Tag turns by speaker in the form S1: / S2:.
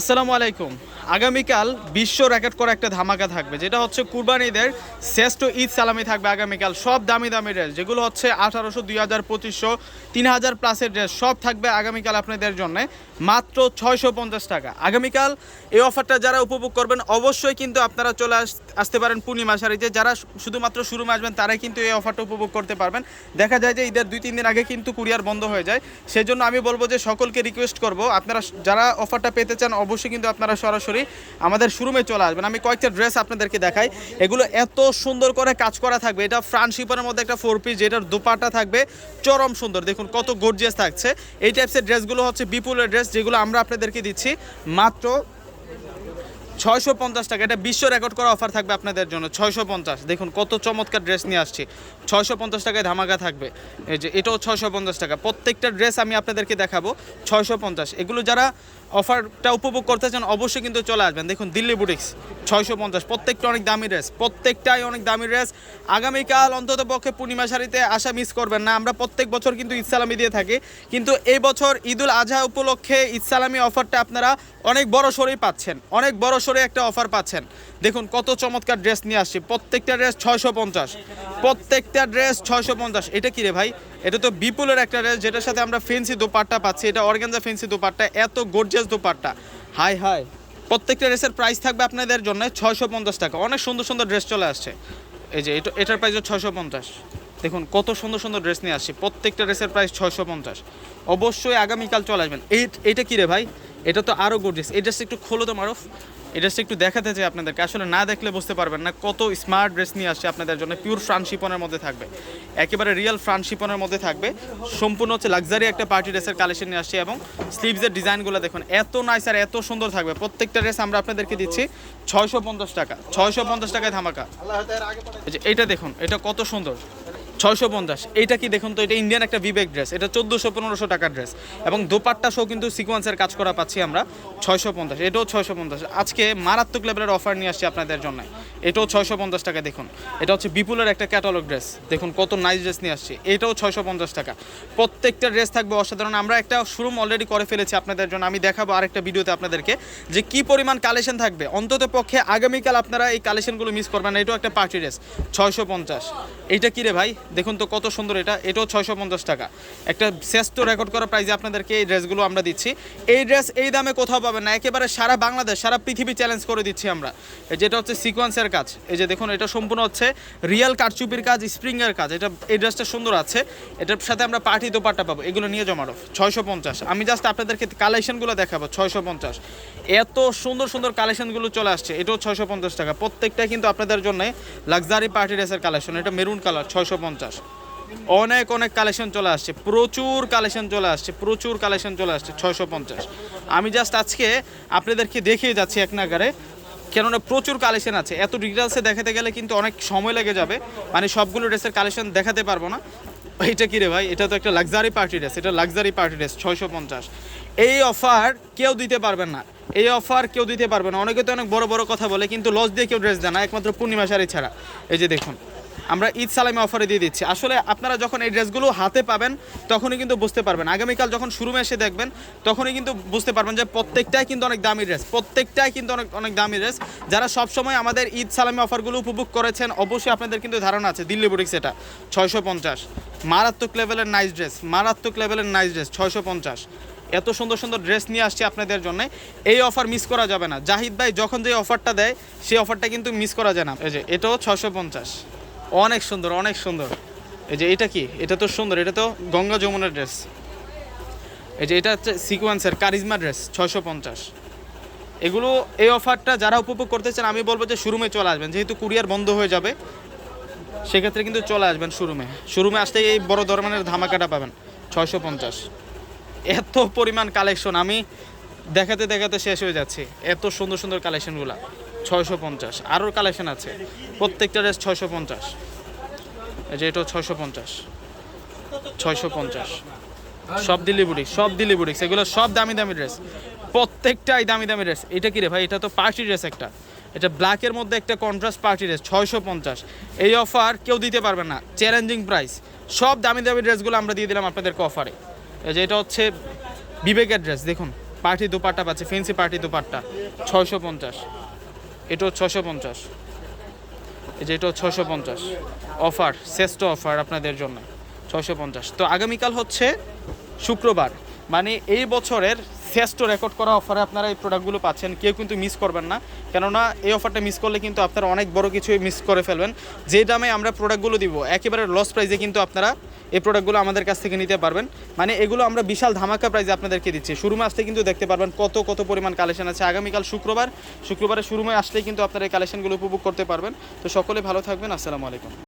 S1: আসসালামু আলাইকুম। আগামীকাল বিশ্ব রেকর্ড করা একটা ধামাকা থাকবে, যেটা হচ্ছে কুরবানিদের শ্রেষ্ঠ ঈদ সালামি থাকবে আগামীকাল। সব দামি দামি ড্রেস, যেগুলো হচ্ছে আঠারোশো, দুই হাজার, পঁচিশশো, তিন হাজার প্লাসের ড্রেস, সব থাকবে আগামীকাল আপনাদের জন্য, মাত্র ছয়শো পঞ্চাশ টাকা। আগামীকাল এই অফারটা যারা উপভোগ করবেন, অবশ্যই কিন্তু আপনারা চলে আস- আসতে পারেন পূর্ণিমা শাড়িতে যারা শুধুমাত্র শুরু আসবেন, তারাই কিন্তু এই অফারটা উপভোগ করতে পারবেন। দেখা যায় যে ঈদের দুই, তিন দিন আগে কিন্তু কুরিয়ার বন্ধ হয়ে যায়। সেজন্য আমি বলব যে সকলকে রিকোয়েস্ট করব, আপনারা যারা অফারটা পেতে চান, অবশ্যই কিন্তু আপনারা সরাসরি আমাদের শোরুমে চলে আসবেন। আমি কয়েকটা ড্রেস আপনাদেরকে দেখাই। এগুলো এত সুন্দর করে কাজ করা থাকবে। এটা ফ্রান্স শিপারের মধ্যে একটা ফোর পিস যেটার দুপাটা থাকবে, চরম সুন্দর। দেখুন কত গর্জিয়াস থাকছে। এই টাইপসের ড্রেসগুলো হচ্ছে বিপুলের ড্রেস যেগুলো আমরা আপনাদেরকে দিচ্ছি মাত্র ছয়শো পঞ্চাশ টাকা। এটা বিশ্ব রেকর্ড করা অফার থাকবে আপনাদের জন্য, ছয়শো পঞ্চাশ। দেখুন কত চমৎকার ড্রেস নিয়ে আসছি। ছয়শো পঞ্চাশ টাকায় ধামাকা থাকবে। এই যে এটাও ছয়শো পঞ্চাশ টাকা। প্রত্যেকটা ড্রেস আমি আপনাদেরকে দেখাবো, ছয়শো পঞ্চাশ। এগুলো যারা অফারটা উপভোগ করতে চান অবশ্যই কিন্তু চলে আসবেন। দেখুন, দিল্লি বুটিক্স, ছয়শো পঞ্চাশ। প্রত্যেকটা অনেক দামি ড্রেস, প্রত্যেকটাই অনেক দামি ড্রেস। আগামীকাল অন্তত পক্ষে পূর্ণিমা শাড়িতে আসা মিস করবেন না। আমরা প্রত্যেক বছর কিন্তু ইসালামি দিয়ে থাকি। কিন্তু এই বছর ঈদুল আজহা উপলক্ষে ইসালামি অফারটা আপনারা অনেক বড় সরেই পাচ্ছেন। অনেক বড় সরে একটা অফার পাচ্ছেন। দেখুন, কত চমৎকার ড্রেস নিয়ে আসছি। প্রত্যেকটা ড্রেস ছয়শো পঞ্চাশ। প্রত্যেকটা ড্রেস ছয়শো পঞ্চাশ। এটা কি রে ভাই? এটা তো বিপুলের একটা ড্রেস যেটার সাথে আমরা ফেন্সি দোপাট্টা পাচ্ছি। এটা অর্গানজা ফেন্সি দোপাট্টা, এত গর্জিয়াস দোপাট্টা। হাই হাই প্রত্যেকটা ড্রেসের প্রাইস থাকবে আপনাদের জন্য ছয়শো পঞ্চাশ টাকা। অনেক সুন্দর সুন্দর ড্রেস চলে আসছে। এই যে, এটা, এটার প্রাইস ছয়শো পঞ্চাশ। দেখুন, কত সুন্দর সুন্দর ড্রেস নিয়ে আসছি। প্রত্যেকটা ড্রেসের প্রাইস ছয়শো পঞ্চাশ। অবশ্যই আগামীকাল চলে আসবেন। এই, এটা কি রে ভাই? এটা তো আরও গর্জিয়াস এই একটু খোলো তো মারুফ। এই ড্রেসটা একটু দেখাতে চাই আপনাদেরকে। আসলে না দেখলে বুঝতে পারবেন না কত স্মার্ট ড্রেস নিয়ে আসছে আপনাদের জন্য। পিওর ফ্রান্সিপনের মধ্যে থাকবে। একেবারে রিয়েল ফ্রান্সিপনের মধ্যে থাকবে। সম্পূর্ণ হচ্ছে লাক্সারি একটা পার্টি ড্রেসের কালেকশন নিয়ে আসছে এবং স্লিভসের ডিজাইনগুলো দেখুন। এত নাইস আর এত সুন্দর থাকবে। প্রত্যেকটা ড্রেস আমরা আপনাদেরকে দিচ্ছি ছয়শো পঞ্চাশ টাকা। ছয়শো পঞ্চাশ টাকায় ধামাকা। এটা দেখুন, এটা কত সুন্দর। ছয়শো পঞ্চাশ। এইটা কি দেখুন তো, এটা ইন্ডিয়ান একটা বিবেক ড্রেস এটা চোদ্দোশো পনেরোশো টাকার ড্রেস এবং দোপাট্টা সহ কিন্তু সিকোয়েন্সের কাজ করা পাচ্ছি আমরা ছয়শো পঞ্চাশ, এটাও ছয়শো পঞ্চাশ। আজকে মারাত্মক লেভেলের অফার নিয়ে আসছি আপনাদের জন্য। এটাও ছয়শো পঞ্চাশ টাকা দেখুন। এটা হচ্ছে বিপুলের একটা ক্যাটালগ ড্রেস দেখুন কত নাইস ড্রেস নিয়ে আসছি। এটাও ছয়শো পঞ্চাশ টাকা। প্রত্যেকটা ড্রেস থাকবে অসাধারণ। আমরা একটা শোরুম অলরেডি করে ফেলেছি আপনাদের জন্য। আমি দেখাবো আরেকটা ভিডিওতে আপনাদেরকে যে কি পরিমাণ কালেকশন থাকবে। অন্তত পক্ষে আগামীকাল আপনারা এই কালেকশনগুলো মিস করবেন না। এটাও একটা পার্টি ড্রেস ছয়শো পঞ্চাশ। এইটা কি রে ভাই? দেখুন তো কত সুন্দর এটা, এটাও ছয়শো পঞ্চাশ টাকা। একটা শ্রেষ্ঠ রেকর্ড করা প্রাইজে আপনাদেরকে এই ড্রেসগুলো আমরা দিচ্ছি। এই ড্রেস এই দামে কোথাও পাবেন না, একেবারে সারা বাংলাদেশ, সারা পৃথিবী চ্যালেঞ্জ করে দিচ্ছি আমরা। যেটা হচ্ছে সিকোয়েন্সের কাজ, এই যে দেখুন এটা সম্পূর্ণ হচ্ছে রিয়েল কারচুপির কাজ স্প্রিংয়ের কাজ। এটা, এই ড্রেসটা সুন্দর আছে, এটার সাথে আমরা পার্টি দোপাট্টা পাবো, এগুলো নিয়ে জমারো ছয়শো পঞ্চাশ। আমি জাস্ট আপনাদেরকে কালেকশনগুলো দেখাবো, ছয়শো পঞ্চাশ। এত সুন্দর সুন্দর কালেকশনগুলো চলে আসছে, এটাও ছয়শো পঞ্চাশ টাকা। প্রত্যেকটাই কিন্তু আপনাদের জন্য লাক্সারি পার্টি ড্রেসের কালেকশন এটা মেরুন কালার ছয়শো পঞ্চাশ। অনেক অনেক কালেকশন চলে আসছে। প্রচুর কালেকশন চলে আসছে, প্রচুর কালেকশন চলে আসছে, ছয়শো পঞ্চাশ। আমি জাস্ট আজকে আপনাদেরকে দেখিয়ে যাচ্ছি এক নাগারে, কেননা প্রচুর কালেকশন আছে। এত ডিটেলসে দেখাতে গেলে কিন্তু অনেক সময় লেগে যাবে। মানে সবগুলো ড্রেসের কালেকশন দেখাতে পারব না। এটা কি রে ভাই? এটা তো একটা লাক্সারি পার্টি ড্রেস এটা লাক্সারি পার্টি ড্রেস ছয়শো পঞ্চাশ। এই অফার কেউ দিতে পারবেন না। এই অফার কেউ দিতে পারবে না। অনেকে তো অনেক বড় বড় কথা বলে, কিন্তু লস দিয়ে কেউ ড্রেস দেয় না। একমাত্র পূর্ণিমা শাড়ি ছাড়া। এই যে দেখুন। আমরা ঈদ সালামি অফারে দিয়ে দিচ্ছি। আসলে আপনারা যখন এই ড্রেসগুলো হাতে পাবেন, তখনই কিন্তু বুঝতে পারবেন। আগামীকাল যখন শুরুমে এসে দেখবেন, তখনই কিন্তু বুঝতে পারবেন যে প্রত্যেকটাই কিন্তু অনেক দামি ড্রেস, প্রত্যেকটাই কিন্তু অনেক অনেক দামি ড্রেস। যারা সবসময় আমাদের ঈদ সালামি অফারগুলো উপভোগ করেছেন, অবশ্যই আপনাদের কিন্তু ধারণা আছে, দিল্লি বুটিক্স এটা, ছয়শো পঞ্চাশ। মারাত্মক লেভেলের নাইস ড্রেস মারাত্মক লেভেলের নাইস ড্রেস ছয়শো পঞ্চাশ। এত সুন্দর সুন্দর ড্রেস নিয়ে আসছি আপনাদের জন্য। এই অফার মিস করা যাবে না। জাহিদ ভাই যখন যে অফারটা দেয় সেই অফারটা কিন্তু মিস করা যায় না। এই যে, এটাও ছশো পঞ্চাশ। অনেক সুন্দর অনেক সুন্দর। এই যে এটা কি? এটা তো সুন্দর, এটা তো গঙ্গা যমুনার ড্রেস। এই যে এটা হচ্ছে সিকোয়েন্সের কারিজমা ড্রেস ছয়শো পঞ্চাশ। এগুলো, এই অফারটা যারা উপভোগ করতে চান, আমি বলব যে শোরুমে চলে আসবেন। যেহেতু কুরিয়ার বন্ধ হয়ে যাবে, সেক্ষেত্রে কিন্তু চলে আসবেন শোরুমে শোরুমে আসতে এই বড় ধরনের ধামাকাটা পাবেন, ছয়শো পঞ্চাশ। এত পরিমাণ কালেকশন আমি দেখাতে দেখাতে শেষ হয়ে যাচ্ছে। এত সুন্দর সুন্দর কালেকশনগুলো ছয়শো পঞ্চাশ। আরও কালেকশন আছে। প্রত্যেকটা ড্রেস ছয়শো পঞ্চাশ। এই যে এটাও ছয়শো পঞ্চাশ। ছয়শো পঞ্চাশ। সব দিল্লি বুটিক সব দিল্লি বুটিক্স এগুলো সব দামি দামি ড্রেস প্রত্যেকটাই দামি দামি ড্রেস এটা কি রে ভাই? এটা তো পার্টি ড্রেস একটা। এটা ব্ল্যাকের মধ্যে একটা কন্ট্রাস্ট পার্টি ড্রেস ছয়শো পঞ্চাশ। এই অফার কেউ দিতে পারবে না। চ্যালেঞ্জিং প্রাইস সব দামি দামি ড্রেসগুলো আমরা দিয়ে দিলাম আপনাদেরকে অফারে এই যে এটা হচ্ছে বিবেকের ড্রেস দেখুন পার্টি দুপাট্টা পাচ্ছে ফেন্সি পার্টি দুপাট্টা। ছয়শো পঞ্চাশ। এটাও ছশো পঞ্চাশ। এই যে এটাও ছশো পঞ্চাশ। অফার, শ্রেষ্ঠ অফার আপনাদের জন্য ছশো পঞ্চাশ। তো আগামীকাল হচ্ছে শুক্রবার মানে এই বছরের শ্রেষ্ঠ রেকর্ড করা অফারে আপনারা এই প্রোডাক্টগুলো পাচ্ছেন। কেউ কিন্তু মিস করবেন না। কেননা এই অফারটা মিস করলে কিন্তু আপনারা অনেক বড় কিছু মিস করে ফেলবেন। যে দামে আমরা প্রোডাক্টগুলো দিব, একেবারে লস প্রাইসে কিন্তু আপনারা এই প্রোডাক্টগুলো আমাদের কাছ থেকে নিতে পারবেন। মানে এগুলো আমরা বিশাল ধামাকা প্রাইসে আপনাদেরকে দিচ্ছি। শুরু আসতে কিন্তু দেখতে পারবেন কত কত পরিমাণ কালেকশন আছে। আগামীকাল শুক্রবার শুক্রবারে শুরুমে আসলেই কিন্তু আপনারা এই কালেকশনগুলো উপভোগ করতে পারবেন। তো সকলে ভালো থাকবেন। আসসালামু আলাইকুম।